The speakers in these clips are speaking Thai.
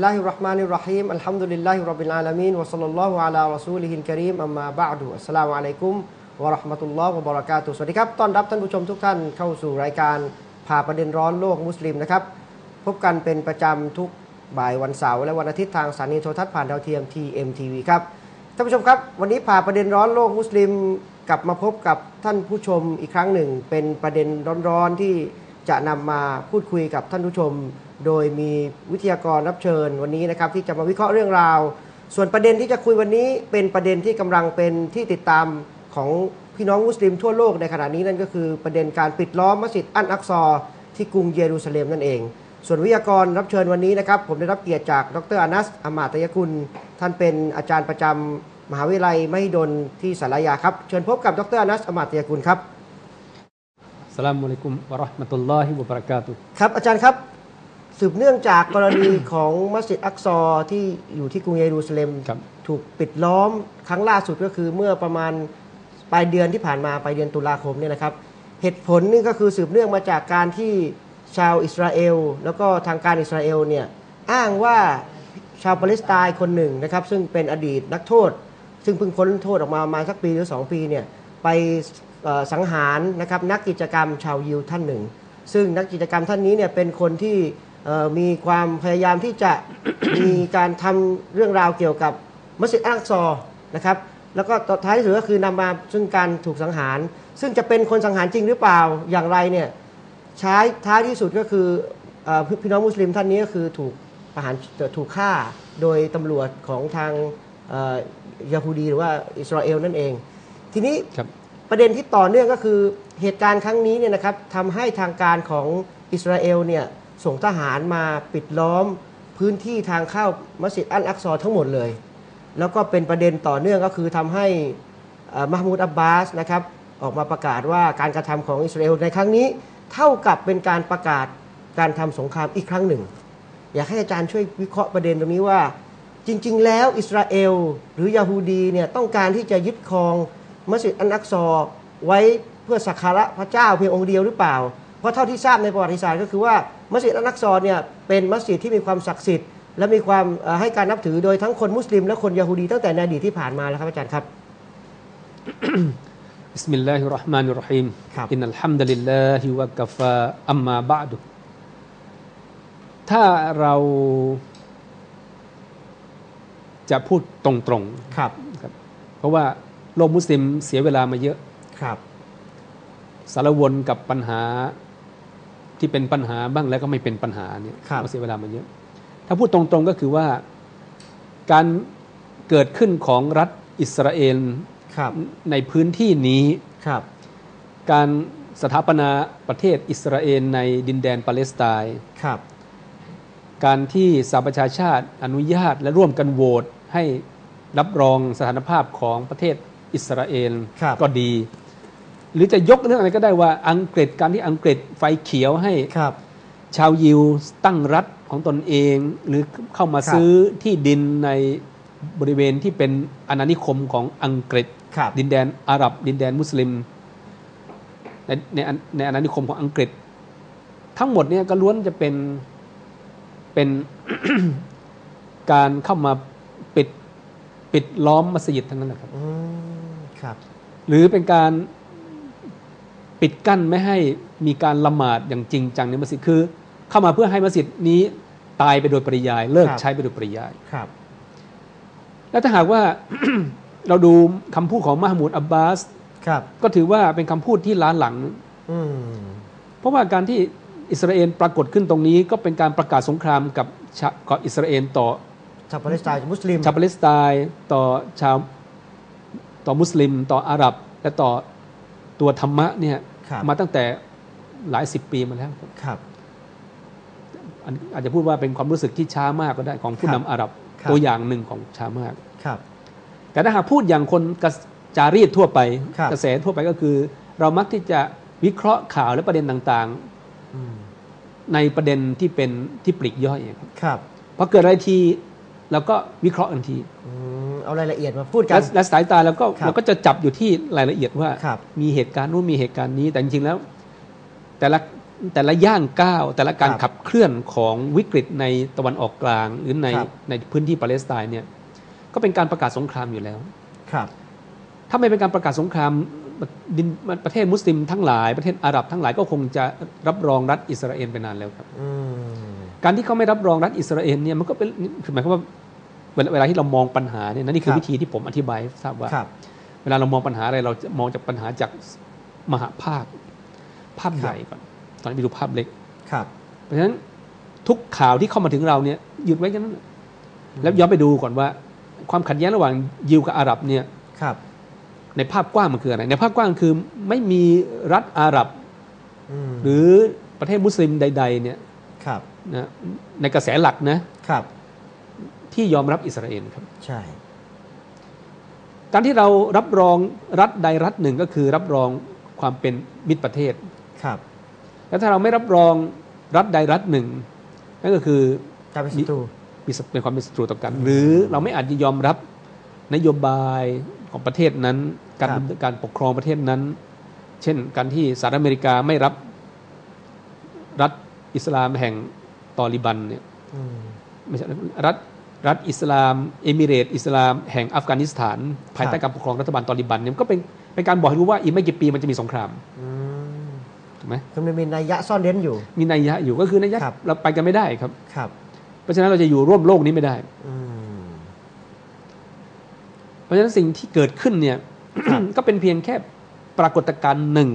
ลลาฮิราะห์ الرحيم الحمد لله رب العالمين وصلى الله على رسوله الكريم أما بعد السلام عليكم ورحمة الله وبركاته สวัสดีครับต้อนรับท่านผู้ชมทุกท่านเข้าสู่รายการผ่าประเด็นร้อนโลกมุสลิมนะครับพบกันเป็นประจำทุกบ่ายวันเสาร์และวันอาทิตย์ทางสถานีโทรทัศน์ผ่านดาวเทียม TMTV ครับท่านผู้ชมครับ วันนี้ผ่าประเด็นร้อนโลกมุสลิมกลับมาพบกับท่านผู้ชมอีกครั้งหนึ่ง เป็นประเด็นร้อนๆที่จะนำมาพูดคุยกับท่านผู้ชม โดยมีวิทยากรรับเชิญวันนี้นะครับที่จะมาวิเคราะห์เรื่องราว ส่วนประเด็นที่จะคุยวันนี้เป็นประเด็นที่กำลังเป็นที่ติดตามของพี่น้องมุสลิมทั่วโลกในขณะนี้นั่นก็คือประเด็นการปิดล้อมมัสยิดอันอักซอ ที่กรุงเยรูซาเล็มนั่นเอง ส่วนวิทยากรรับเชิญวันนี้นะครับผมได้รับเกียรติจากดรอานัสอามาตยกุล ท่านเป็นอาจารย์ประจำมหาวิทยาลัยมหิดลที่สารยาครับเชิญพบกับดรอานัสอามาตยกุลครับสลามอะลัยกุมวะเราะห์มะตุลลอฮิวะบะเราะกาตุฮ์ครับอาจารย์ครับ สืบเนื่องจากกรณีของมัสยิดอักซอที่อยู่ที่กรุงเยรูซาเล็ม ครับ ถูกปิดล้อมครั้งล่าสุดก็คือเมื่อประมาณปลายเดือนที่ผ่านมาปลายเดือนตุลาคมเนี่ยนะครับ เหตุผลนี่ก็คือสืบเนื่องมาจากการที่ชาวอิสราเอล แล้วก็ทางการอิสราเอลเนี่ยอ้างว่าชาวปาเลสไตน์คนหนึ่งนะครับ ซึ่งเป็นอดีตนักโทษ ซึ่งเพิ่งพ้นโทษออกมาประมาณสักปีหรือ 2 ปีเนี่ยไปเอ่อสังหารนะครับนักกิจกรรมชาวยิวท่านหนึ่ง ซึ่งนักกิจกรรมท่านนี้เนี่ยเป็นคนที่เอ่อ มีความพยายามที่จะมีการทำเรื่องราวเกี่ยวกับมัสยิดอัลอักซอนะครับแล้วก็ต่อท้ายที่สุดก็คือนำมาซึ่งการถูกสังหาร ซึ่งจะเป็นคนสังหารจริงหรือเปล่าอย่างไรเนี่ยใช้ท้ายที่สุดก็คือเอ่อพี่พี่น้องมุสลิมท่านนี้ก็คือถูกประหารถูกฆ่าโดยตำรวจของทางเอ่อยาฮูดีหรือว่าอิสราเอลนั่นเอง ทีนี้ครับประเด็นที่ต่อเนื่องก็คือเหตุการณ์ครั้งนี้เนี่ยนะครับทำให้ทางการของอิสราเอลเนี่ย ส่งทหารมาปิดล้อมพื้นที่ทางเข้ามัสยิดอัลอักซอทั้งหมดเลย แล้วก็เป็นประเด็นต่อเนื่องก็คือทำให้มหมูดอับบาสนะครับออกมาประกาศว่าการกระทำของอิสราเอลในครั้งนี้ เท่ากับเป็นการประกาศการทำสงครามอีกครั้งหนึ่ง อยากให้อาจารย์ช่วยวิเคราะห์ประเด็นตรงนี้ว่า จริง ๆ แล้วอิสราเอลหรือยาฮูดีเนี่ยต้องการที่จะยึดครองมัสยิดอันอักซอไว้เพื่อสักการะพระเจ้าเพียงองค์เดียวหรือเปล่า เพราะเท่าที่ทราบในประวัติศาสตร์ก็คือว่า มัสยิดอันอักซอเนี่ยเป็นมัสยิดที่มีความศักดิ์สิทธิ์และมีความเอ่อให้การนับถือโดยทั้งคนมุสลิมและคนยาฮูดีตั้งแต่ในอดีตที่ผ่านมาแล้วครับอาจารย์ครับบิสมิลลาฮิรเราะห์มานิรเราะฮีมครับอินนัลฮัมดุลิลลาฮิวะกะฟาอัมมาบะดุถ้าเราจะพูดตรงๆครับครับ เพราะว่าโลกมุสลิมเสียเวลามาเยอะครับ สารวนกับปัญหา ที่เป็นปัญหาบ้างแล้วก็ไม่เป็นปัญหาเนี่ยครับเราเสียเวลามาเยอะ ถ้าพูดตรงๆก็คือว่าการเกิดขึ้นของรัฐอิสราเอลครับในพื้นที่นี้ครับการสถาปนาประเทศอิสราเอลในดินแดนปาเลสไตน์ครับการที่สหประชาชาติอนุญาตและร่วมกันโหวตให้รับรองสถานภาพของประเทศอิสราเอลครับก็ดี หรือจะยกเรื่องอะไรก็ได้ว่าอังกฤษการที่อังกฤษไฟเขียวให้ครับชาวยิวตั้งรัฐของตนเอง หรือเข้ามาครับซื้อที่ดินในบริเวณที่เป็นอาณานิคมของอังกฤษครับดินแดนอาหรับ ดินแดนมุสลิม ในในในอาณานิคมของอังกฤษ ทั้งหมดเนี่ยก็ล้วนจะเป็นเป็นการเข้ามาปิดปิดล้อมมัสยิดทั้งนั้นนะครับอืมครับ หรือเป็นการ ปิดกั้นไม่ให้มีการละหมาดอย่างจริงจังในมัสยิดคือ เข้ามาเพื่อให้มัสยิดนี้ตายไปโดยปริยาย เลิกครับใช้ไปโดยปริยายครับ แล้วถ้าหากว่าเราดูคำพูดของมหมูดอับบาสครับก็ถือว่าเป็นคำพูดที่ล้าหลังอืมเพราะว่าการที่อิสราเอลปรากฏขึ้นตรงนี้ ก็เป็นการประกาศสงครามกับชากับอิสราเอลต่อชาวปาเลสไตน์มุสลิมชาวปาเลสไตน์ต่อชาวต่อมุสลิม ต่ออาหรับ และต่อตัวธรรมะเนี่ยครับ มาตั้งแต่หลายสิบปีมาแล้วครับอันอาจจะพูดว่าเป็นความรู้สึกที่ช้ามากก็ได้ของผู้ครับนำอาหรับครับตัวอย่างหนึ่งของช้ามากครับ แต่ถ้าหากพูดอย่างคนกระจารีตทั่วไปครับกระแสทั่วไปก็คือ เรามักที่จะวิเคราะห์ข่าวและประเด็นต่างอืมๆในประเด็นที่เป็นที่ปลีกย่อยครับ ครับพอเกิดอะไรทีเราก็วิเคราะห์ทันทีอืม เอารายละเอียดมาพูดกัและนและสายตาเราก็ครับเราก็จะจับอยู่ที่รายละเอียดว่าครับมีเหตุการณ์นู้นมีเหตุการณ์นี้ แต่จริงๆแล้ว แต่ละแต่ละย่างก้าว แต่ละการครับขับเคลื่อนของวิกฤตในตะวันออกกลาง หรือในครับในพื้นที่ปาเลสไตน์เนี่ย ก็เป็นการประกาศสงครามอยู่แล้ว ครับ ถ้าไม่เป็นการประกาศสงครามดินประเทศมุสลิมทั้งหลายประเทศอาหรับทั้งหลายก็คงจะรับรองรัฐอิสราเอลไปนานแล้วครับอืมการที่เขาไม่รับรองรัฐอิสราเอลเนี่ยมันก็เป็นคือหมายความว่า เวลาเวลาที่เรามองปัญหาเนี่ยนะนี่คือครับวิธีที่ผมอธิบายให้ทราบว่าครับเวลาเรามองปัญหาอะไรเราจะมองจากปัญหาจากมหาภาพ ภาพครับใหญ่ก่อน ตอนนี้ไปดูภาพเล็กครับ เพราะฉะนั้นทุกข่าวที่เข้ามาถึงเราเนี่ยหยุดไว้แค่นั้นแล้วย้อนไปดูก่อนว่า ความขัดแย้งระหว่างยิวกับอาหรับเนี่ยครับ ในภาพกว้างมันคืออะไรในภาพกว้างคือไม่มีรัฐอาหรับอืมหรือประเทศมุสลิมใด ๆ เนี่ยครับนะในกระแสหลักนะครับ ที่ยอมรับอิสราเอลครับ ใช่ การที่เรารับรองรัฐใดรัฐหนึ่งก็คือรับรองความเป็นมิตรประเทศ ครับ แล้วถ้าเราไม่รับรองรัฐใดรัฐหนึ่ง นั่นก็คือการเป็นศัตรูมีศัตรูเป็นความเป็นศัตรูต่อกัน หรือเราไม่อาจจะยอมรับนโยบายของประเทศนั้น การครับดำเนินการปกครองประเทศนั้น เช่น การที่สหรัฐอเมริกาไม่รับรัฐอิสลามแห่งตอริบันเนี่ยอืมไม่ใช่รัฐ รัฐอิสลาม เอมิเรตส์อิสลาม แห่งอัฟกานิสถาน ภายใต้การปกครองรัฐบาลตอริบันเนี่ยมันก็เป็นเป็นการบอกให้รู้ว่าอีกไม่กี่ปีมันจะมีสงครามอืมถูกไหมคือมันมีนัยยะซ่อนเร้นอยู่ มีนัยยะอยู่ก็คือนัยยะครับเราไปกันไม่ได้ครับครับ เพราะฉะนั้นเราจะอยู่ร่วมโลกนี้ไม่ได้อืมเพราะฉะนั้นสิ่งที่เกิดขึ้นเนี่ยครับก็เป็นเพียงแค่ปรากฏการณ์หนึ่ง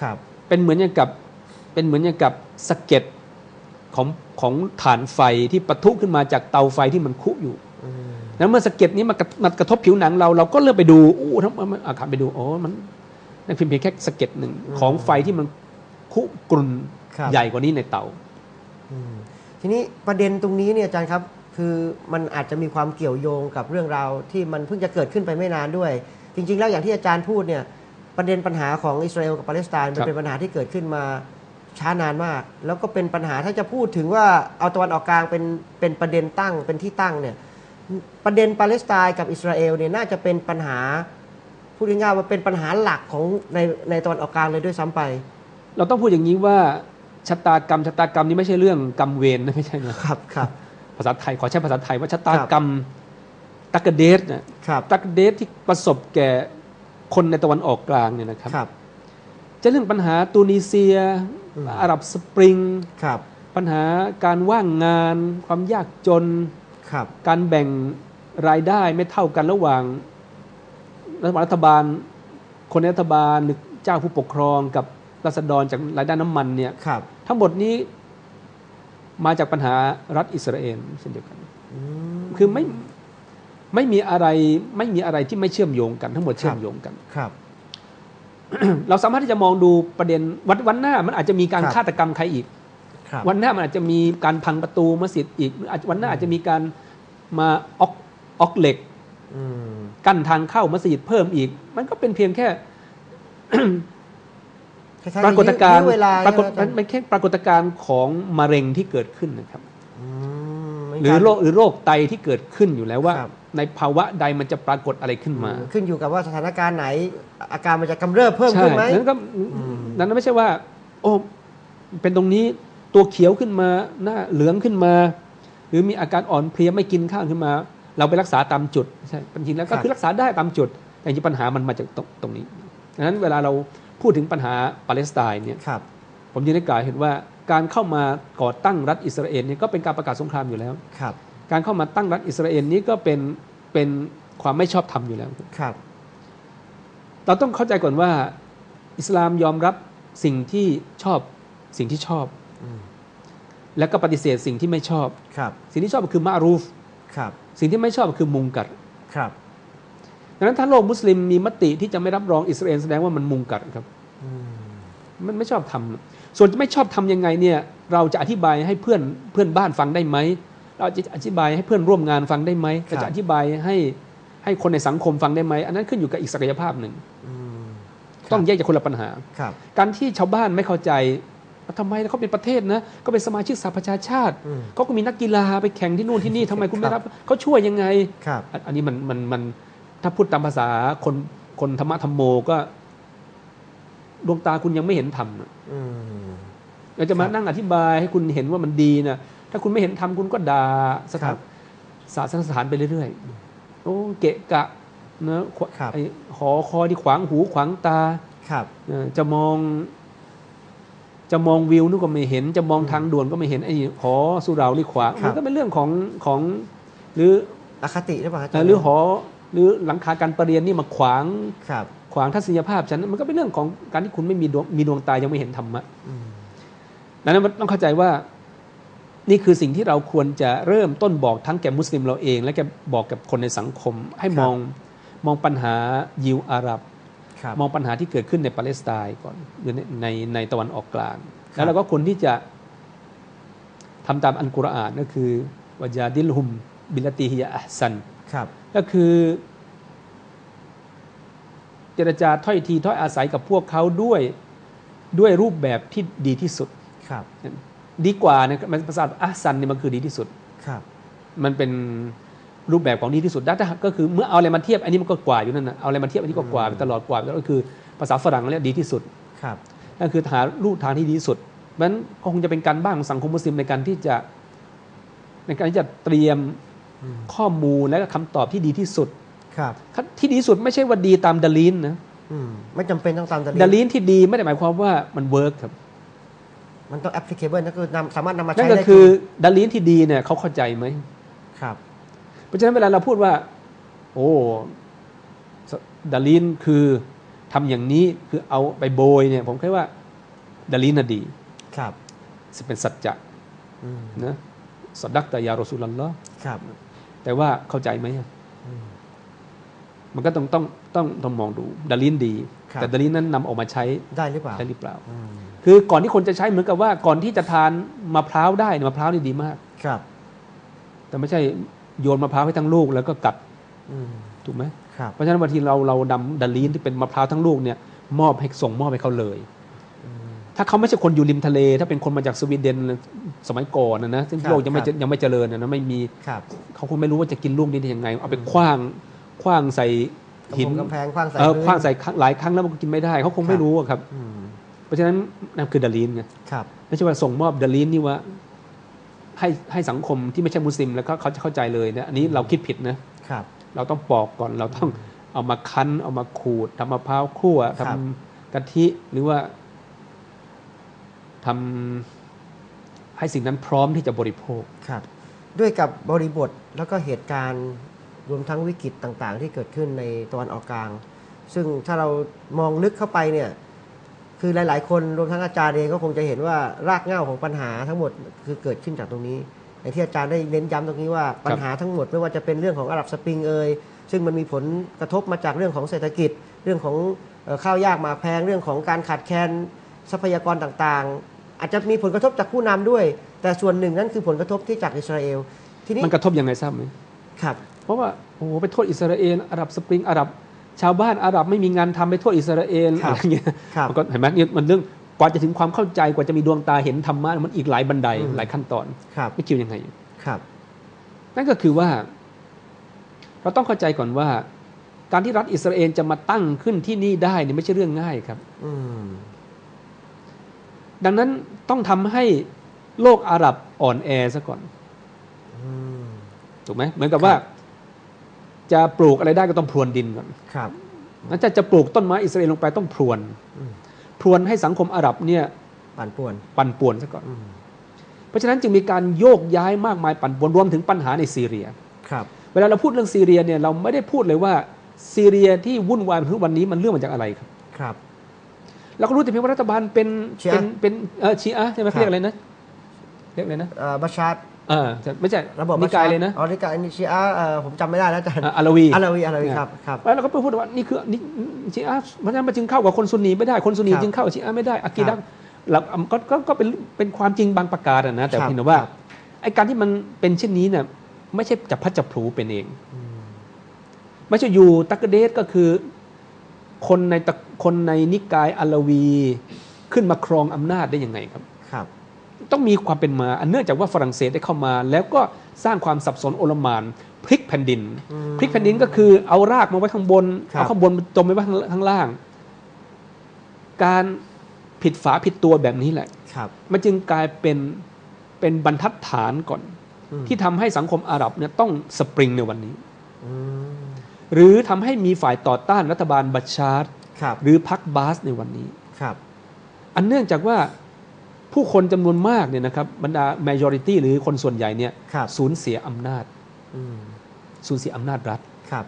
ครับเป็นเหมือนอย่างกับเป็นเหมือนอย่างกับสะเก็ด ของของฐานไฟที่ปะทุขึ้นมาจากเตาไฟที่มันคุอยู่อืมแล้วเมื่อสะเก็ดนี้มากระมันกระทบผิวหนังเราเราก็เริ่มไปดูอู้ทั้งมันอาคารไปดูอ๋อมันนั่นเพียงเพียงแค่สะเก็ดหนึ่งของไฟที่มันคุกรุ่นครับใหญ่กว่านี้ในเตาอืมทีนี้ประเด็นตรงนี้เนี่ยอาจารย์ครับ คือมันอาจจะมีความเกี่ยวโยงกับเรื่องราวที่มันเพิ่งจะเกิดขึ้นไปไม่นานด้วย จริง ๆ แล้วอย่างที่อาจารย์พูดเนี่ยประเด็นปัญหาของอิสราเอลกับปาเลสไตน์มันครับเป็นปัญหาที่เกิดขึ้นมา ช้านานมาก แล้วก็เป็นปัญหาถ้าจะพูดถึงว่าเอาตะวันออกกลางเป็นเป็นประเด็นตั้งเป็นที่ตั้งเนี่ยประเด็นปาเลสไตน์กับอิสราเอลเนี่ยน่าจะเป็นปัญหาพูดง่ายๆว่าเป็นปัญหาหลักของในในตะวันออกกลางเลยด้วยซ้ำไป เราต้องพูดอย่างนี้ว่าชะตากรรมชะตากรรมนี้ไม่ใช่เรื่องกรรมเวรนะไม่ใช่นะครับครับภาษาไทยขอใช้ภาษาไทยว่าชะตากรรมตักกะเดสนะครับตักกะเดสที่ประสบแก่คนในตะวันออกกลางเนี่ยนะครับครับจะเรื่องปัญหาตูนิเซีย อืมอาหรับสปริงครับปัญหาการว่างงาน ความยากจนครับการแบ่งรายได้ไม่เท่ากันระหว่างรัฐบาล คนในรัฐบาลหรือเจ้าผู้ปกครองกับรัษฎรจากรายได้น้ำมันเนี่ยครับทั้งหมดนี้มาจากปัญหารัฐอิสราเอลเช่นเดียวกันอืมคือไม่ไม่มีอะไรไม่มีอะไรที่ไม่เชื่อมโยงกัน ทั้งหมดเชื่อมโยงกันครับ เราสามารถที่จะมองดูประเด็นวันวันหน้ามันอาจจะมีการครับฆาตกรรมใครอีก ครับวันหน้ามันอาจจะมีการพังประตูมัสยิดอีกหรืออาจวันหน้าอาจจะมีการมาออกออกเหล็ก อืมกั้นทางเข้ามัสยิดเพิ่มอีก มันก็เป็นเพียงแค่ คล้ยๆปรากฏการณ์ยื้อเวลาปรากฏใช่ไหมมันเป็นแค่ปรากฏการณ์ของมะเร็งที่เกิดขึ้นนะครับอืมเหมืนหรือกันโรคหรือโรคไตที่เกิดขึ้นอยู่แล้วว่าครับในภาวะใดมันจะปรากฏอะไรขึ้นมา ขึ้นอยู่กับว่าสถานการณ์ไหน อาการมันจะกำเริบเพิ่มใช่ขึ้นไหมนั้นก็อืมนั้นไม่ใช่ว่า โอ้เป็นตรงนี้ตัวเขียวขึ้นมาหน้าเหลืองขึ้นมา หรือมีอาการอ่อนเพลียไม่กินข้าวขึ้นมา เราไปรักษาตามจุดใช่จริงๆแล้วก็คือรักษาได้ตามจุด แต่จริงๆปัญหามันมาจากตรงตรงนี้ดังนั้นเวลาเราพูดถึงปัญหาปาเลสไตน์เนี่ยครับผมยังได้กล่าวเห็นว่า การเข้ามาก่อตั้งรัฐอิสราเอลเนี่ยก็เป็นการประกาศสงครามอยู่แล้วครับ การเข้ามาตั้งรัฐอิสราเอลนี้ก็เป็นเป็นความไม่ชอบธรรมอยู่แล้วครับ เราต้องเข้าใจก่อนว่า อิสลามยอมรับสิ่งที่ชอบสิ่งที่ชอบอืมแล้วก็ปฏิเสธสิ่งที่ไม่ชอบครับ สิ่งที่ชอบก็คือมารูฟครับ สิ่งที่ไม่ชอบก็คือมุงกัดครับดังนั้นถ้าโลกมุสลิมมีมติที่จะไม่รับรองอิสราเอลแสดงว่ามันมุงกัดครับอืมมันไม่ชอบทำ ส่วนไม่ชอบทำยังไงเนี่ยเราจะอธิบายให้เพื่อนเพื่อนบ้านฟังได้ไหมเราจะอธิบายให้เพื่อนร่วมงานฟังได้ไหมเราจะอธิบายให้ให้คนในสังคมฟังได้ไหมอันนั้นขึ้นอยู่กับอีกศักยภาพหนึ่งอืมต้องแยกจากคนละปัญหาครับการที่ชาวบ้านไม่เข้าใจว่าทำไมเขาเป็นประเทศนะก็เป็นสมาชิกสหประชาชาติอืมเขาก็มีนักกีฬาไปแข่งที่นู่นที่นี่ทำไมคุณไม่ครัรับบเขาช่วยยังไงครับอันอันนี้มันมันมันถ้าพูดตามภาษาคนคนธรรมะธรรมโมก็ดวงตาคุณยังไม่เห็นธรรมอะอืม เราจะมาครับนั่งอธิบายให้คุณเห็นว่ามันดีนะถ้าคุณไม่เห็นทำคุณก็ด่าสครัถานบศาสนสถานไปเรื่อยๆโอ้เกะกะนะขวครับไอ้หอคอยที่ขวางหูขวางตาครับเออจะมองจะมองวิวนู่นก็ไม่เห็น จะมองทางด่วนก็ไม่เห็นไอ้หอสุเหราที่ขวางครับมันก็เป็นเรื่องของของหรืออคติหรือเปล่าอาจาเอ่รอย์หรือหอหรือหลังคาการประเรียนนี่มาขวางครับ ขวางทัศนียภาพฉันมันก็เป็นเรื่องของการที่คุณไม่มีดวงมีดวงตายังไม่เห็นธรรมะอืม ดังนั้นมันต้องเข้าใจว่านี่คือสิ่งที่เราควรจะเริ่มต้นบอกทั้งแก่มุสลิมเราเอง และแกบอกกับคนในสังคม ให้มองมองปัญหายิวอาหรับครับ มองปัญหาที่เกิดขึ้นในปาเลสไตน์ก่อนหรือในในในตะวันออกกลางครับแล้วเราก็ควรที่จะทำตามอันกุรอานก็คือวจาดิลฮุม บิลตีฮิยาอัซันครับก็คือ เจรจาถ้อยทีถ้อยอาศัยกับพวกเขาด้วยด้วยรูปแบบที่ดีที่สุด ครับ ดีกว่านะมันภาษาอัสซันเนี่ยมันคือดีที่สุดครับมันเป็นรูปแบบของดีที่สุดได้ถ้าก็คือเมื่อเอาอะไรมาเทียบอันนี้มันก็กว่าอยู่นั่นนะเอาอะไรมาเทียบอันนี้ก็กว่าไปตลอดกว่าไปตลอดก็คือภาษาฝรั่งเรียกดีที่สุดครับนั่นคือหารูปทางที่ดีที่สุดมันก็คงจะเป็นการบ้างของสังคมมุสลิมในการที่จะในการที่จะเตรียมอืมข้อมูลและก็คำตอบที่ดีที่สุดครับที่ดีที่สุดไม่ใช่ว่าดีตามดาลินนะอืมไม่จำเป็นต้องตามดาลินที่ดีไม่ได้หมายความว่ามันเวิร์กครับ มันต้อง applicable ก็คือนำสามารถนำมานั่ใช้นก็ได้คือจริงดาลินที่ดีเนี่ยเขาเข้าใจไหม ครับ เพราะฉะนั้นเวลาเราพูดว่า โอ้สดาลินคือทำอย่างนี้คือเอาไปโบยเนี่ย ผมคิดว่าดาลินน่ะดีครับเป็นสัจจะอืมนะสดักแต่ยารอสุลัลลอฮ์ครับ แต่ว่าเข้าใจไหมอะอืมมันก็ต้องต้องต้องต้องมองดูดาลินดี ครับ แต่ดาลินนั้นนำออกมาใช้ได้หรือเปล่าได้หรือเปล่า อืม คือก่อนที่คนจะใช้เหมือนกับว่าก่อนที่จะทานมะพร้าวได้เนี่ยมะพร้าวนี่ดีมาก ครับ แต่ไม่ใช่โยนมะพร้าวให้ทั้งลูกแล้วก็กัดอืมถูกไหมครับเพราะฉะนั้นบางทีเราเราดำดาลีนที่เป็นมะพร้าวทั้งลูกเนี่ยมอบให้ส่งมอบให้เขาเลยอืมถ้าเขาไม่ใช่คนอยู่ริมทะเล ถ้าเป็นคนมาจากสวีเดนสมัยก่อนนะนะซึ่งครับโลกยังไม่ครับยังไม่เจริญนะนะไม่มีครับเขาคงไม่รู้ว่าจะกินลูกนี้ได้ยังไง เอาไปคว้างคว้างใส่หินกำแพงกว้างใส่เออพื้นคว้างใส่ครั้งหลายครั้งแล้วมันก็กินไม่ได้เขาคงไม่รู้อะครับอืม เพราะฉะนั้นนั่นคือดาลีนไงครับไม่ใช่ว่าส่งมอบดาลีนนี่ว่าให้ให้สังคมที่ไม่ใช่มุสลิมแล้วก็เขาจะเข้าใจเลยนะอันนี้เราคิดผิดนะครับ เราต้องปอกก่อนเราต้องเอามาคั้น เอามาขูดทำมะพร้าวคั่วครัทำบกะทิหรือว่าทำให้สิ่งนั้นพร้อมที่จะบริโภคครับ ด้วยกับบริบทแล้วก็เหตุการณ์รวมทั้งวิกฤตต่างๆ ที่เกิดขึ้นในตะวันออกกลาง ซึ่งถ้าเรามองลึกเข้าไปเนี่ย คือหลาย ๆ คนรวมทั้งอาจารย์เองก็คงจะเห็นว่ารากเหง้าของปัญหาทั้งหมดคือเกิดขึ้นจากตรงนี้อย่างที่อาจารย์ได้เน้นย้ำตรงนี้ว่าปัญหาทั้งหมดไม่ว่าจะเป็นเรื่องของอาหรับสปริงเอยซึ่งมันมีผลกระทบมาจากเรื่องของเศรษฐกิจ เรื่องของข้าวยากหมากแพงเรื่องของการขาดแคลนทรัพยากรต่างๆ อาจจะมีผลกระทบจากผู้นำด้วย แต่ส่วนหนึ่งนั่นคือผลกระทบที่จากอิสราเอลทีนี้มันกระทบยังไงทราบไหมครับ เพราะว่าโอ้โหไปโทษอิสราเอลอาหรับสปริงอาหรับ ชาวบ้านอาหรับไม่มีงานทำไปโทษอิสราเอลครัอะบไรเงี้ยครับมันก็เห็นไหมเนี่ยมันเรื่องกว่าจะถึงความเข้าใจกว่าจะมีดวงตาเห็นธรรมะมันอีกหลายบันไดอืมหลายขั้นตอนครับไม่เกี่ยวยังไงครับ นั่นก็คือว่า เราต้องเข้าใจก่อนว่า การที่รัฐอิสราเอลจะมาตั้งขึ้นที่นี่ได้เนี่ยไม่ใช่เรื่องง่ายครับอืมดังนั้นต้องทำให้โลกอาหรับอ่อนแอซะก่อนอืมถูกไหมเหมือนกับว่าครับ จะปลูกอะไรได้ก็ต้องพรวนดินก่อนครับแล้วจะจะปลูกต้นไม้อิสราเอลลงไปต้องพรวนอืมพรวนให้สังคมอาหรับเนี่ยปั่นป่วนปั่นป่วนซะก่อนอืมเพราะฉะนั้นจึงมีการโยกย้ายมากมายปั่นป่วนรวมถึงปัญหาในซีเรียครับ เวลาเราพูดเรื่องซีเรียเนี่ยเราไม่ได้พูดเลยว่าซีเรียที่วุ่นวายทุกวันนี้มันเรื่องมาจากอะไรครับครับเราก็รู้แต่เพียงว่ารัฐบาลเป็นชีอะเป็นเป็นเออชีอะห์ใช่ไหมครับเรียกอะไรนะเรียกอะไรนะเอ่อบัชชัด เออไม่ใช่ระบบนิกายเลยนะอ๋อนิกายนิชีอาเอ่อผมจำไม่ได้แล้วอาจารย์อะอาลาวีอาลาวีอาลาวีครับครับแล้วเราก็ไปพูดว่านี่คือนี่ชีอะห์เพราะฉะนั้นมันจึงเข้ากับคนซุนนีไม่ได้คนซุนนีครับจึงเข้ากับชีอะห์ไม่ได้อากีดะครับเราก็ก็ก็เป็นเป็นความจริงบางประการอะนะแต่ครับเพียงแต่ว่าครับไอ้การที่มันเป็นเช่นนี้เนี่ยไม่ใช่จับพลัดจับผลูเป็นเองอืมไม่ใช่อยู่ตักกะเดสก็คือ คนในตะคนในนิกายอาลาวี ขึ้นมาครองอำนาจได้ยังไงครับครับ ต้องมีความเป็นมาอันเนื่องจากว่าฝรั่งเศสได้เข้ามา แล้วก็สร้างความสับสนโอลหมานพลิกแผ่นดินอืมพลิกแผ่นดินก็คือเอารากมาไว้ข้างบนครับเอาข้างบนจมไว้ข้างข้างล่าง การผิดฝาผิดตัวแบบนี้แหละครับมันจึงกลายเป็นเป็นบรรทัดฐานก่อนอืมที่ทำให้สังคมอาหรับเนี่ยต้องสปริงในวันนี้อืมหรือทำให้มีฝ่ายต่อต้านรัฐบาลบัชชาร์ครับหรือพรรคบาสในวันนี้ครับ อันเนื่องจากว่า ผู้คนจำนวนมากเนี่ยนะครับบรรดา majority หรือคนส่วนใหญ่เนี่ยครับสูญเสียอำนาจอืมสูญเสียอำนาจรัฐครับ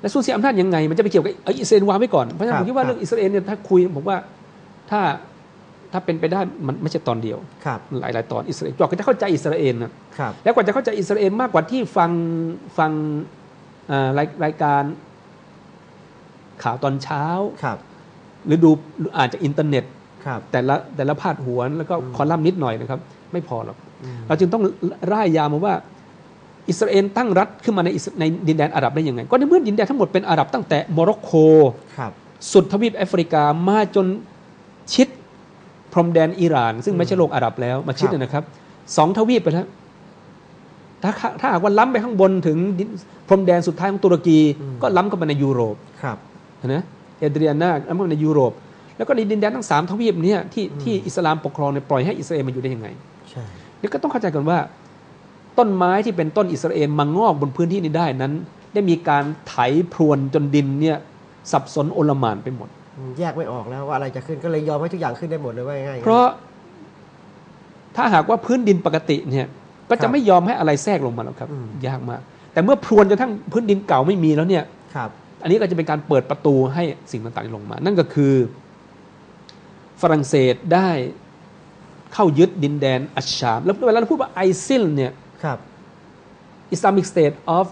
และสูญเสียอำนาจยังไง มันจะไปเกี่ยวกับเอ้ยอิสราเอลวางไว้ก่อนเพราะฉะนั้นครัผบมคิดว่าครับเรื่องอิสราเอลเนี่ยถ้าคุยผมว่าถ้าถ้าเป็นไปได้มันไม่ใช่ตอนเดียวครับหลายๆตอนอิสราเอลกว่าจะเข้าใจอิสราเอลนะครับแล้วกว่าจะเข้าใจอิสราเอลมากกว่าที่ฟังฟังเอ่อรายรายการข่าวตอนเช้าครับหรือดูอ่านจากอินเทอร์เน็ต ครับแต่ละแต่ละพาดหัวแล้วก็คอลัมน์นิดหน่อยนะครับ ไม่พอหรอกอืมเราจึงต้องร่ายยาวมาว่า อิสราเอลตั้งรัฐขึ้นมาในอิสในดินแดนอาหรับได้ยังไง ก็ในเมื่อดินแดนทั้งหมดเป็นอาหรับตั้งแต่โมร็อกโกครับสุดทวีปแอฟริกามาจนชิดพรมแดนอิหร่าน ซึ่งไม่ใช่โลกอาหรับแล้วมาชิดครับนะครับสองทวีปไปแล้วถ้าถ้าหากว่าล้ำไปข้างบนถึงดินพรมแดนสุดท้ายของตุรกี ก็ล้ำเข้าไปในยุโรปครับนะเอเดรียนาแล้วมันในยุโรป แล้วก็ในดินแดนทั้งสามทวีปเนี้ที่ที่อิสลามปกครองเนี่ยปล่อยให้อิสราเอลมาอยู่ได้ยังไงใช่นี่ก็ต้องเข้าใจกันว่า ต้นไม้ที่เป็นต้นอิสราเอลมางอกบนพื้นที่นี้ได้นั้น ได้มีการไถพรวนจนดินเนี่ยสับสนโอลหมานไปหมดอืมแยกไม่ออกแล้วว่าอะไรจะขึ้นก็เลยยอมให้ทุกอย่างขึ้นได้หมดเลยว่าง่ายๆเพราะถ้าหากว่าพื้นดินปกติเนี่ยก็ครัจะบไม่ยอมให้อะไรแทรกลงมาหรอกครับอืมยากมาก แต่เมื่อพรวนจนทั้งพื้นดินเก่าไม่มีแล้วเนี่ยครับ อันนี้ก็จะเป็นการเปิดประตูให้สิ่งต่างๆลงมา นั่นก็คือ ฝรั่งเศสได้เข้ายึดดินแดนอัชชาม แล้วเวลาเราพูดว่าไอซิลเนี่ยครับ Islamic State of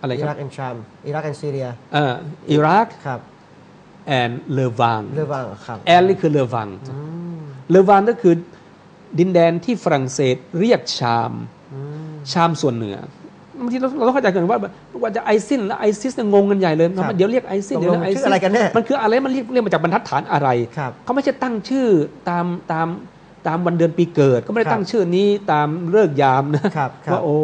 อะไรอิครัรักบแอนชามอิรักแอนซีเรียเอ่ออิรักครับ and เลวังเรื่องว่าครับแอลนี่คือเลวังอืมเลวังก็คือดินแดนที่ฝรั่งเศสเรียกชามอืมชามส่วนเหนือ บางทีเราเราต้องเข้าใจกันว่าว่าจะไอซิสและไอซิสเนี่ยงงกันใหญ่เลยครับเดี๋ยวเรียกไอซิสตกลงเดี๋ยวเรียกไอชื่ซิออะไรกันแน่มันคืออะไรมันเรียกเรียกมาจากบรรทัดฐานอะไรครับเขาไม่ใช่ตั้งชื่อตามตามตามวันเดือนปีเกิด ก็ไม่ได้ครับตั้งชื่อนี้ตามเลิกษ์ยามนะครับครับว่าโอ้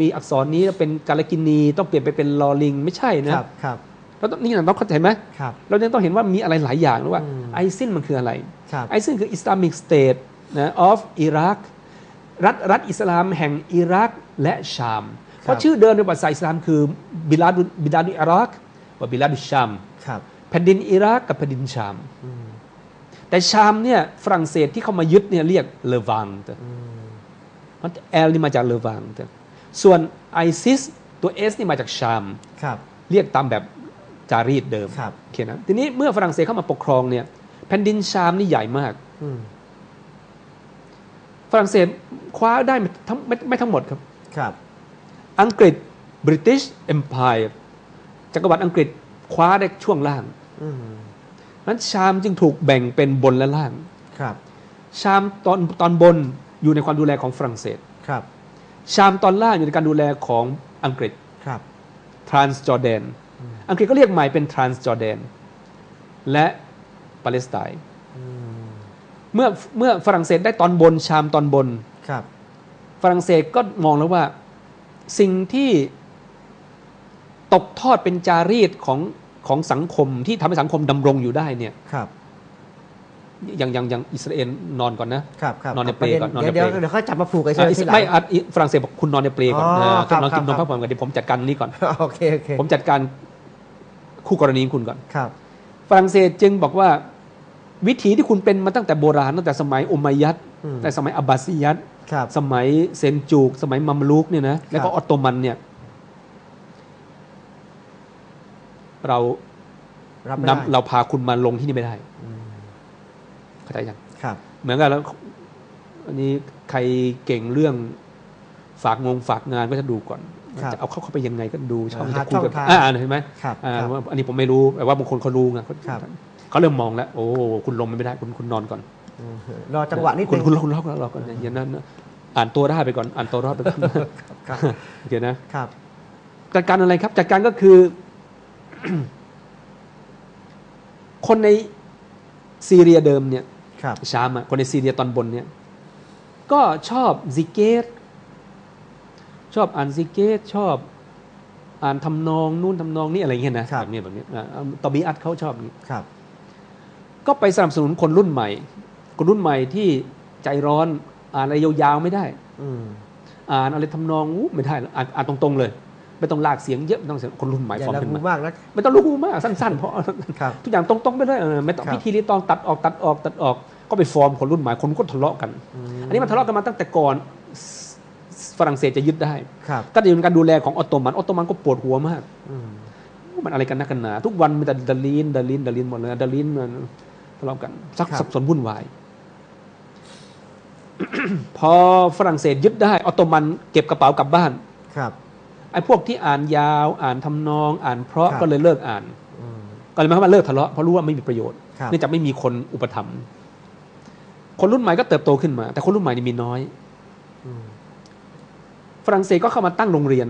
มีอักษรนี้เป็นกาลกินีต้องเปลี่ยนไปเป็นลอลิง ไม่ใช่คนะรับครับเราต้องนี่นะต้องเข้าใจไหมครับเรายังต้องเห็นว่ามีอะไรหลายอย่างนะว่าอืมไอซินมันคืออะไรครับไอซินคืออิสลามิกสเตทนะ of อิรักรัฐรัฐอิสลามแห่งอิรักและชาม เพราะชื่อเดิมในภาษาอิสลามคือบิลาดุบิลาดุอิรักว่าบิลาดุชามครับแผ่นดินอิรักกับแผ่นดินชามอืมแต่ชามเนี่ยฝรั่งเศสที่เขามายึดเนี่ยเรียกเลวังต์อืมมันแอลนี่มาจากเลวังต์ส่วนไอซิสตัวเอสนี่มาจากชามครับเรียกตามแบบจารีตเดิมครับโอเคนะทีนี้เมื่อฝรั่งเศสเข้ามาปกครองเนี่ยแผ่นดินชามนี่ใหญ่มากอืมฝรั่งเศสคว้าได้ไม่ทั้งไม่ไม่ทั้งหมดครับครับ อังกฤษ British Empire จักรวรรดิอังกฤษคว้าได้ช่วงล่างอืมนั้นชามจึงถูกแบ่งเป็นบนและล่าง ครับ ชามตอนตอนบนอยู่ในความดูแลของฝรั่งเศส ครับ ชามตอนล่างอยู่ในการดูแลของอังกฤษ ครับ ทรานส์จอร์แดน อังกฤษก็เรียกใหม่เป็นทรานส์จอร์แดน และปาเลสไตน์อืมเมื่อเมื่อฝรั่งเศสได้ตอนบนชามตอนบน ครับ ฝรั่งเศสก็มองแล้วว่า สิ่งที่ตกทอดเป็นจารีตของของสังคมที่ทำให้สังคมดำรงอยู่ได้เนี่ยครับอย่างอย่างอย่างอิสราเอลนอนก่อนนะครับครับนอนในเปลก่อนนอนในเดี๋ยวเปลเดี๋ยวเดี๋ยวเขาจับมาผูกกันอะใช่อิสทีหลังไม่อะอิฝรั่งเศสบอกคุณนอนในเปลก่อนอ๋อนะครับนอนกินคนรับมพักผ่อนก่อนเดี๋ยวผมจัดการนี้ก่อนโอเคโอเคผมจัดการคู่กรณีของคุณก่อนครับฝรั่งเศสจึงบอกว่า วิถีที่คุณเป็นมาตั้งแต่โบราณตั้งแต่สมัยอุมัยยัดอืมแต่สมัยอับบาซียัดครับสมัยเซนจูก สมัยมัมลูกเนี่ยนะแล้วก็ออตโตมันเนี่ย เรารับไม่ได้นำเราพาคุณมาลงที่นี่ไม่ได้อืมเข้าใจยังครับเหมือนกันแล้วอันนี้ใครเก่งเรื่องฝากงงฝากงานก็จะดูก่อนครับจะเอาเข้าเข้าไปยังไงก็ดูช่องหาจะคุยกับช่องทางอ่าเห็นไหมครับอ่าครับว่าอันนี้ผมไม่รู้แต่ว่าบางคนเขารู้ไง เขาครับเขาเริ่มมองแล้ว โอ้คุณลงไม่ได้คุณคุณนอนก่อนอืมรอจังหวะนิดคุนึณงคุณคุณล็อกแล้วล็อกก่อนอย่างนั้นนะอ่านตัวได้ไปก่อนอ่านตัวรอดไปก่อนครับโอเคนะครับจัดการอะไรครับจัดการก็คือ คนในซีเรียเดิมเนี่ยครับชามอะคนในซีเรียตอนบนเนี่ย ก็ชอบซิกเกตชอบอ่านซิกเกตชอบอ่านทำนองนู่นทำนองนี่อะไรเงี้ยนะครับแบบนี้แบบนี้อ่าตอบีอัดเขาชอบอย่างนี้ครับ ก็ไปสนับสนุนคนรุ่นใหม่ คนรุ่นใหม่ที่ใจร้อนอ่านอะไรยาวๆไม่ได้อืมอ่านอะไรทำนองอู้ไม่ได้อ่านอ่านตรงๆเลย ไม่ต้องลากเสียงเยอะไม่ต้องเสียงคนรุ่นใหม่อย่าฟอร์มละขึ้นหูมามากนะไม่ต้องรู้มากสั้นๆเพราะครับทุกอย่างตรงๆไปเลยเออไม่ต้องครับพิธีรีตองตัดออกตัดออกตัดออก ก็ไปฟอร์มคนรุ่นใหม่คนก็ทะเลาะกัน อันนี้มันทะเลาะกันมาตั้งแต่ก่อนฝรั่งเศสจะยึดได้ครับก็จะเป็นการดูแลของออตโตมันออตโตมันก็ปวดหัวมากอืมมันอะไรกันนักกันหนา ทุกวันมีแต่ดาลินดาลินดาลินหมดเลยดาลินมัน ทะเลาะกันซักสับสนวุ่นวาย พอฝรั่งเศสยึดได้ ออตโตมันเก็บกระเป๋ากลับบ้าน ครับไอ้พวกที่อ่านยาว อ่านทำนอง อ่านเพราะครับก็เลยเลิกอ่านอืมก็เลยหมายความว่าเลิกทะเลาะเพราะรู้ว่าไม่มีประโยชน์ครับเนื่องจากไม่มีคนอุปถัมภ์คนรุ่นใหม่ก็เติบโตขึ้นมา แต่คนรุ่นใหม่นี่มีน้อยอืมฝรั่งเศสก็เข้ามาตั้งโรงเรียน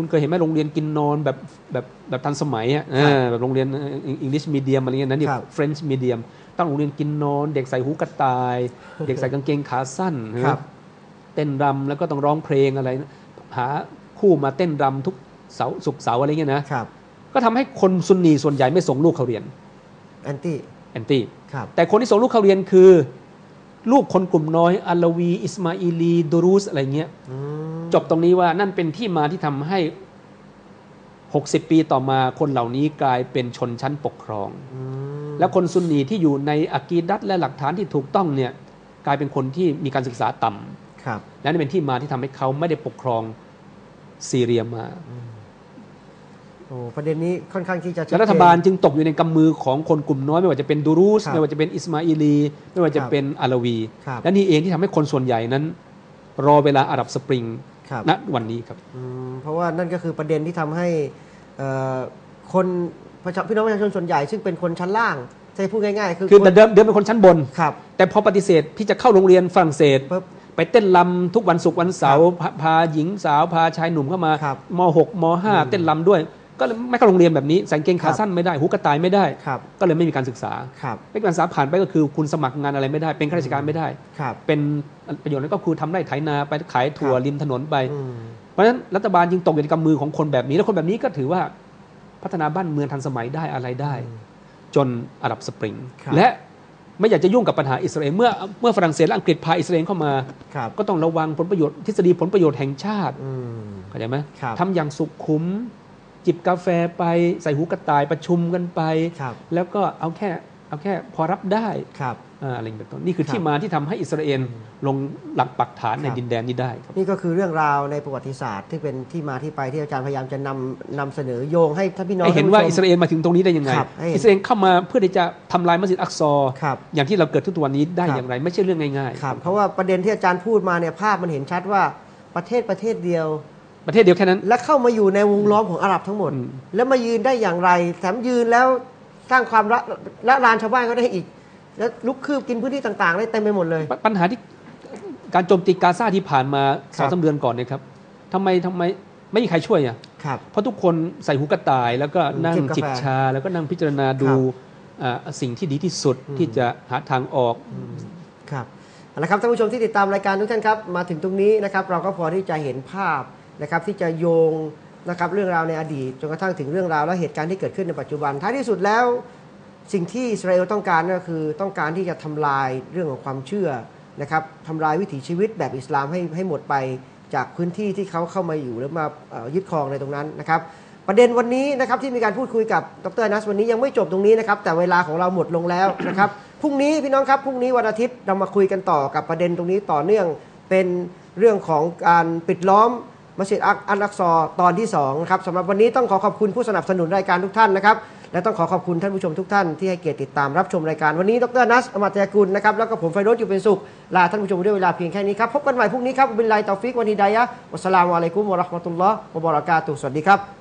คุณเคยเห็นไหมโรงเรียนกินนอนแบบแบบแบบทันสมัยอะเออแบบโรงเรียนอังกฤษมีเดียมอะไรเงี้ยนะนี่ครับเฟรนช์มีเดียมตั้งโรงเรียนกินนอน เด็กใส่หูกระต่าย เด็กใส่กางเกงขาสั้นครับเต้นรำแล้วก็ต้องร้องเพลงอะไรนะหาคู่มาเต้นรำทุกเสาร์ศุกร์เสาร์อะไรเงี้ยนะครับก็ทำให้คนซุนนีส่วนใหญ่ไม่ส่งลูกเขาเรียนแอนตี้แอนตี้ครับแต่คนที่ส่งลูกเขาเรียนคือ ลูกคนกลุ่มน้อยอัลลวี อิสมาอีลีดูรุสอะไรเงี้ยอืมจบตรงนี้ว่านั่นเป็นที่มาที่ทำให้ 60 ปีต่อมาคนเหล่านี้กลายเป็นชนชั้นปกครองอืมและคนซุนนีที่อยู่ในอากีดัตและหลักฐานที่ถูกต้องเนี่ยกลายเป็นคนที่มีการศึกษาต่ำครับและนี่เป็นที่มาที่ทำให้เขาไม่ได้ปกครองซีเรียมา โอ้ประเด็นนี้ค่อนข้างที่จะชัดและเจนรัฐบาลจึงตกอยู่ในกำมือของคนกลุ่มน้อย ไม่ว่าจะเป็นดูรุสครับไม่ว่าจะเป็นอิสมาอีลี ไม่ว่าจะครับเป็นอาลวีครับและนี่เองที่ทำให้คนส่วนใหญ่นั้น รอเวลาอาหรับสปริงครับณวันนี้ครับอืมเพราะว่านั่นก็คือประเด็นที่ทำให้เอ่อคนประชาพี่น้องประชาชนส่วนใหญ่ซึ่งเป็นคนชั้นล่างจะพูดง่ายๆคือคือคนแต่เดิมเดิมเป็นคนชั้นบนครับแต่พอปฏิเสธที่จะเข้าโรงเรียนฝรั่งเศสปุ๊บไปเต้นลำทุกวันศุกร์วันเสาร์พาพาหญิงสาวพาชายหนุ่มเข้ามาครับม .6 ม .5 เต้นลำด้วย ก็เลยไม่เข้าโรงเรียนแบบนี้ใส่กางเกงครัขาบสั้นไม่ได้หูกระต่ายไม่ได้ ครับก็เลยไม่มีการศึกษาครับไม่มีการศึกษาผ่านไปก็คือคุณสมัครงานอะไรไม่ได้ เป็นข้าราชการไม่ได้ ครับ เป็นประโยชน์นั้นก็คือทำไร่ไถนาไปขายถั่วครับริมถนนไปอืมเพราะฉะนั้นรัฐบาลจึงตกอยู่ในกำมือของคนแบบนี้ แล้วคนแบบนี้ก็ถือว่าพัฒนาบ้านเมืองทันสมัยได้อะไรได้ จนอาหรับสปริงครับและไม่อยากจะยุ่งกับปัญหาอิสราเอลเมื่อเมื่อฝรั่งเศสและอังกฤษพาอิสราเอลเข้ามาครับก็ต้องระวังผลประโยชน์ทฤษฎีผลประโยชน์แห่งชาติอืมเข้าใจไหมครับทำอย่างสุขุม จิบกาแฟไปใส่หูกระต่ายประชุมกันไปครับแล้วก็เอาแค่เอาแค่พอรับได้ครับอ่าอะไรแบบนี้นี่คือครับที่มาที่ทำให้อิสราเอลลงหลักปักฐานในครับดินแดนนี้ได้ครับนี่ก็คือเรื่องราวในประวัติศาสตร์ที่เป็นที่มาที่ไปที่อาจารย์พยายามจะนำนำเสนอโยงให้ท่านพี่น้องให้เห็นท่ผู้ว่าชมอิสราเอลมาถึงตรงนี้ได้ยังไงครับให้เห็นอิสราเอลเข้ามาเพื่อที่จะทำลายมัสยิดอักซอครับอย่างที่เราเกิดทุกวันนี้ได้ครับอย่างไร ไม่ใช่เรื่องง่ายครับเพราะว่าประเด็นที่อาจารย์พูดมาเนี่ยภาพมันเห็นชัดว่าประเทศประเทศเดียวๆ ประเทศเดียวแค่นั้น และเข้ามาอยู่ในวงล้อมของอาหรับทั้งหมดอืมแล้วมายืนได้อย่างไรแถมยืนแล้วสร้างความละละลานชาวบ้านก็ได้อีก แล้วลุกคืบกินพื้นที่ต่างๆได้เต็มไปหมดเลยปปัญหาที่การโจมตีกาซาที่ผ่านมาคสรัอบงสามเดือนก่อนเนี่ยครับทำไมทำไมไม่มีใครช่วยอะครับเพราะทุกคนใส่หูกระต่ายแล้วก็นั่งจิบกาแฟจิบชา แล้วก็นั่งพิจารณาดูครับอ่าสิ่งที่ดีที่สุดอืมที่จะหาทางออกครับเอาละครับท่านผู้ชมที่ติดตามรายการทุกท่านครับ มาถึงตรงนี้นะครับ เราก็พอที่จะเห็นภาพ นะครับที่จะโยงนะครับเรื่องราวในอดีตจนกระทั่งถึงเรื่องราวและเหตุการณ์ที่เกิดขึ้นในปัจจุบันท้ายที่สุดแล้ว สิ่งที่อิสราเอลต้องการก็คือต้องการที่จะทำลายเรื่องของความเชื่อนะครับทำลายวิถีชีวิตแบบอิสลามให้ให้หมดไปจากพื้นที่ที่เขาเข้ามาอยู่หรือมายึดครองในตรงนั้นนะครับประเด็นวันนี้นะครับที่มีการพูดคุยกับดรนัสวันนี้ยังไม่จบตรงนี้นะครับแต่เวลาของเราหมดลงแล้วนะครับพรุ่งนี้พี่น้องครับพรุ่งนี้วันอาทิตย์เรามาคุยกันต่อกับประเด็นตรงนี้ต่อเนื่องเป็นเรื่องของการปิดล้อม มัสยิดอักอัลลักซอตอนที่2นะครับสำหรับวันนี้ต้องขอขอบคุณผู้สนับสนุนรายการทุกท่านนะครับและต้องขอขอบคุณท่านผู้ชมทุกท่านที่ให้เกียรติติดตามรับชมรายการวันนี้ดรนัสอมัตยกุลนะครับแล้วก็ผมไฟโรจน์อยู่เป็นสุขลาท่านผู้ชมด้วยเวลาเพียงแค่นี้ครับพบกันใหม่พรุ่งนี้ครับบิลลาฮิตอฟิกวันฮิดายะอัสสลามุอะลัยกุมวะราะห์มะตุลลอฮ์วะบะเราะกาตุฮ์สวัสดีครับ